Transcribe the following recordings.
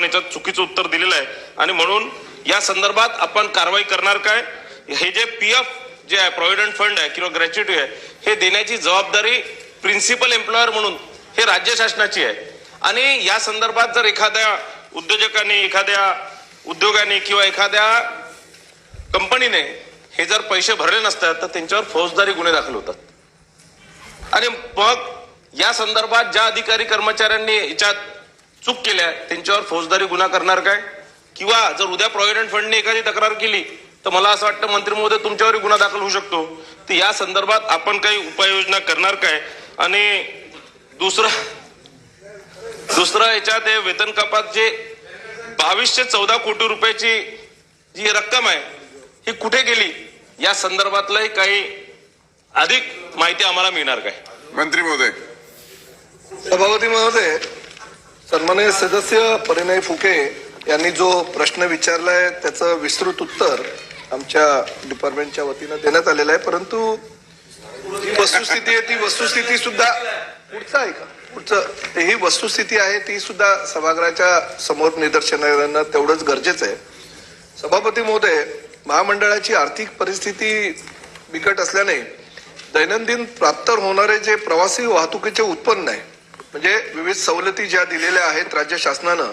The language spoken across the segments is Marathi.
आपण याच्यात चुकीचं उत्तर दिलेलं आहे. आणि म्हणून या संदर्भात आपण कारवाई करणार काय? हे जे पी एफ जे आहे प्रॉव्हिडंट फंड आहे किंवा ग्रॅच्युटी आहे हे देण्याची जबाबदारी प्रिन्सिपल एम्प्लॉयर म्हणून हे राज्य शासनाची आहे. आणि या संदर्भात जर एखाद्या उद्योजकांनी एखाद्या उद्योगाने किंवा एखाद्या कंपनीने हे जर पैसे भरले नसतात तर त्यांच्यावर फौजदारी गुन्हे दाखल होतात. आणि मग या संदर्भात ज्या अधिकारी कर्मचाऱ्यांनी याच्यात चूक केल्या त्यांच्यावर फौजदारी गुन्हा करणार काय? किंवा जर उद्या प्रॉव्हिडंट फंडने एखादी तक्रार केली तर मला असं वाटतं मंत्री महोदय तुमच्यावर गुन्हा दाखल होऊ शकतो. तर या संदर्भात आपण काही उपाययोजना करणार काय? आणि दुसरं दुसरं याच्यात हे वेतन कपात जे बावीसशे चौदा कोटी रुपयाची जी रक्कम आहे ही कुठे गेली? या संदर्भातलंही काही अधिक माहिती आम्हाला मिळणार काय? मंत्री महोदय. सभापती महोदय सन्मान्य सदस्य परिणय फुके यांनी जो प्रश्न विचारला आहे त्याचं विस्तृत उत्तर आमच्या डिपार्टमेंटच्या वतीनं देण्यात आलेलं आहे. परंतु जी वस्तुस्थिती आहे ती वस्तुस्थिती सुद्धा पुढचं आहे का? पुढचं ते ही वस्तुस्थिती आहे ती सुद्धा सभागृहाच्या समोर निदर्शनाला तेवढंच गरजेचं आहे. सभापती महोदय महामंडळाची आर्थिक परिस्थिती बिकट असल्याने दैनंदिन प्राप्त होणारे जे प्रवासी वाहतुकीचे उत्पन्न आहे म्हणजे विविध सवलती ज्या दिलेल्या आहेत राज्य शासनानं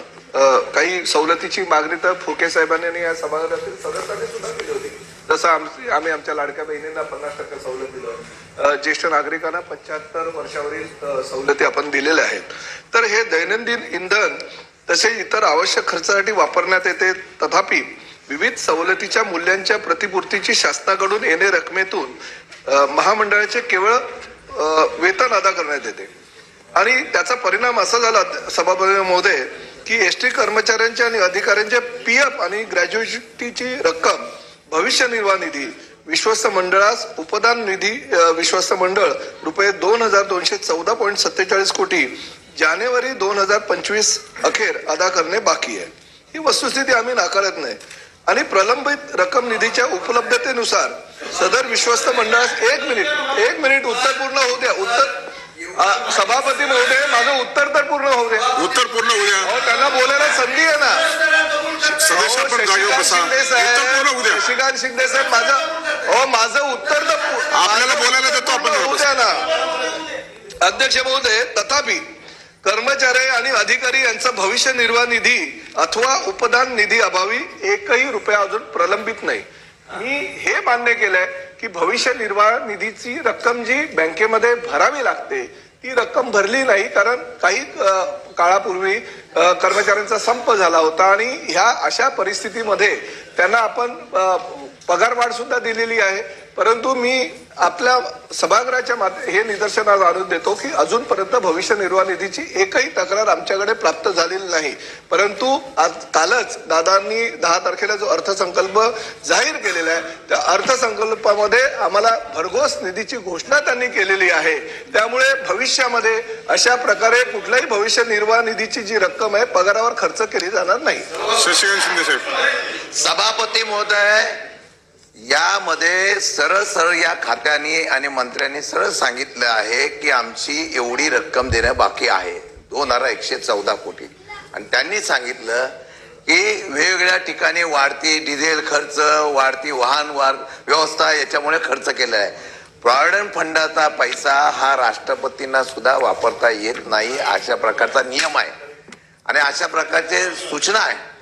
काही सवलतीची मागणी तर फुके साहेबांनी आणि या सभागृहातील सदस्यांनी सुद्धा केली होती. जसं आमची आम्ही आमच्या लाडक्या बहिणींना पन्नास टक्के सवलत दिलं ज्येष्ठ नागरिकांना पंच्याहत्तर वर्षावरील सवलती आपण दिलेल्या आहेत. तर हे दैनंदिन इंधन तसे इतर आवश्यक खर्चासाठी वापरण्यात येते. तथापि विविध सवलतीच्या मूल्यांच्या प्रतिपूर्तीची शासनाकडून येणे रकमेतून महामंडळाचे केवळ वेतन अदा करण्यात येते. आणि त्याचा परिणाम असा झाला सभापती महोदय की एस टी कर्मचाऱ्यांच्या आणि अधिकाऱ्यांच्या पी एफ आणि ग्रॅज्युएटीची रक्कम भविष्य निर्वाह निधी विश्वस्त मंडळास उपदान निधी विश्वस्त मंडळ रुपये दोन हजार दोनशे चौदा पॉईंट सत्तेचाळीस कोटी जानेवारी दोन हजार पंचवीस अखेर अदा करणे बाकी आहे. ही वस्तुस्थिती आम्ही नाकारत नाही. आणि प्रलंबित रक्कम निधीच्या उपलब्धतेनुसार सदर विश्वस्त मंडळास एक मिनिट एक मिनिट उत्तर पूर्ण होऊ द्या. उत्तर सभापती महोदय माझं उत्तर तर पूर्ण होऊ द्या उत्तर पूर्ण होऊ द्या. अहो त्यांना बोलायला संधी आहे ना. जागेवर शशिकांत शिंदे साहेब. माझं अहो माझं उत्तर तर आपल्याला बोलायला देतो आपण. होऊ द्या ना. अध्यक्ष महोदय तथापि कर्मचारी आणि अधिकारी यांचा भविष्य निर्वाह निधी अथवा उपदान निधी अभावी एकही रुपया अजून प्रलंबित नाही. मी हे मान्य केलंय की भविष्य निर्वाह निधीची रक्कम जी बँकेमध्ये भरावी लागते ती रक्कम भरली नाही कारण काही काळापूर्वी कर्मचाऱ्यांचा संप झाला होता आणि ह्या अशा परिस्थितीमध्ये त्यांना आपण पगारवाढ सुद्धा दिलेली आहे. परंतु मी आपल्या सभागृहाच्या माध्य हे निदर्शनास आणून देतो की अजूनपर्यंत भविष्य निर्वाह निधीची एकही तक्रार आमच्याकडे प्राप्त झालेली नाही. परंतु आज कालच दादांनी दहा तारखेला जो अर्थसंकल्प जाहीर केलेला आहे त्या अर्थसंकल्पामध्ये आम्हाला भरघोस निधीची घोषणा त्यांनी केलेली आहे. त्यामुळे भविष्यामध्ये अशा प्रकारे कुठल्याही भविष्य निर्वाह निधीची जी रक्कम आहे पगारावर खर्च केली जाणार नाही. शशिकांत शिंदे साहेब. सभापती महोदय यामध्ये सरळ सरळ या खात्याने आणि मंत्र्यांनी सरळ सांगितलं आहे की आमची एवढी रक्कम देणं बाकी आहे. दोन हजार एकशे चौदा कोटी. आणि त्यांनी सांगितलं की वेगवेगळ्या ठिकाणी वाढती डिझेल खर्च वाढती वाहन वार व्यवस्था याच्यामुळे खर्च केला आहे प्रॉव्हिडंट फंडाचा पैसा हा राष्ट्रपतींना सुद्धा वापरता येत नाही अशा प्रकारचा नियम आहे. आणि अशा प्रकारचे सूचना आहे.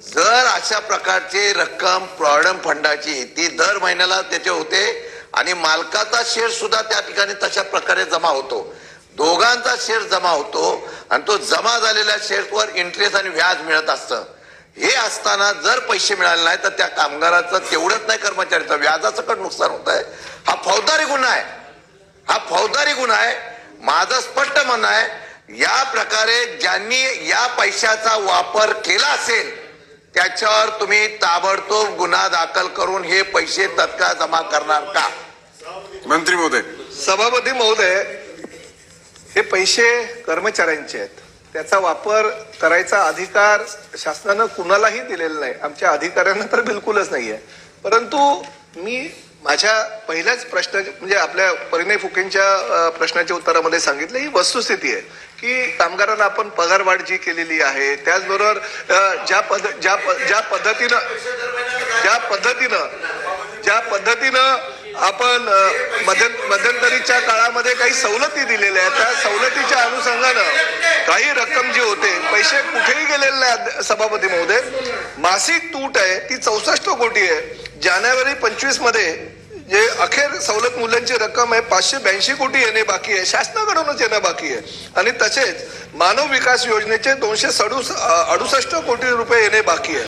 जर अशा प्रकारचे रक्कम प्रॉव्हिडंट फंडाची ती दर महिन्याला त्याचे होते आणि मालकाचा शेअर सुद्धा त्या ठिकाणी तशा प्रकारे जमा होतो. दोघांचा शेअर जमा होतो आणि तो जमा झालेल्या शेअर्सवर इंटरेस्ट आणि व्याज मिळत असतं. हे असताना जर पैसे मिळाले नाही तर त्या कामगाराचं तेवढंच नाही कर्मचाऱ्याचं व्याजाचं कट नुकसान होत आहे हा फौजदारी गुन्हा आहे. हा फौजदारी गुन्हा आहे. माझं स्पष्ट म्हणणं आहे या प्रकारे ज्यांनी या पैशाचा वापर केला असेल त्याच्यावर तुम्ही ताबडतोब गुन्हा दाखल करून हे पैसे तत्काळ जमा करणार का? मंत्री महोदय. सभापती महोदय हे पैसे कर्मचाऱ्यांचे आहेत. त्याचा वापर करायचा अधिकार शासनानं कुणालाही दिलेला नाही. आमच्या अधिकाऱ्यांना तर बिलकुलच नाहीये. परंतु मी माझ्या पहिल्याच प्रश्न म्हणजे आपल्या परिणय फुकेंच्या प्रश्नाच्या उत्तरामध्ये सांगितलं ही वस्तुस्थिती आहे. की कामगारांना आपण पगारवाढ जी केलेली आहे त्याचबरोबर ज्या पद ज्या ज्या पद्धतीनं ज्या पद्धतीनं ज्या पद्धतीनं आपण अ, मध्यं मध्यंतरीच्या काळामध्ये काही सवलती दिलेल्या आहेत त्या सवलतीच्या अनुषंगानं काही रक्कम जी होते पैसे कुठेही गेलेले नाही सभापती महोदय. मासिक तूट आहे ती चौसष्ट कोटी आहे. जानेवारी पंचवीसमध्ये जे अखेर सवलत मूल्यांची रक्कम आहे. पाचशे ब्याऐंशी कोटी येणे बाकी आहे. शासनाकडूनच येणं बाकी आहे. आणि तसेच मानव विकास योजनेचे दोनशे सडुस अडुसष्ट कोटी रुपये येणे बाकी आहे.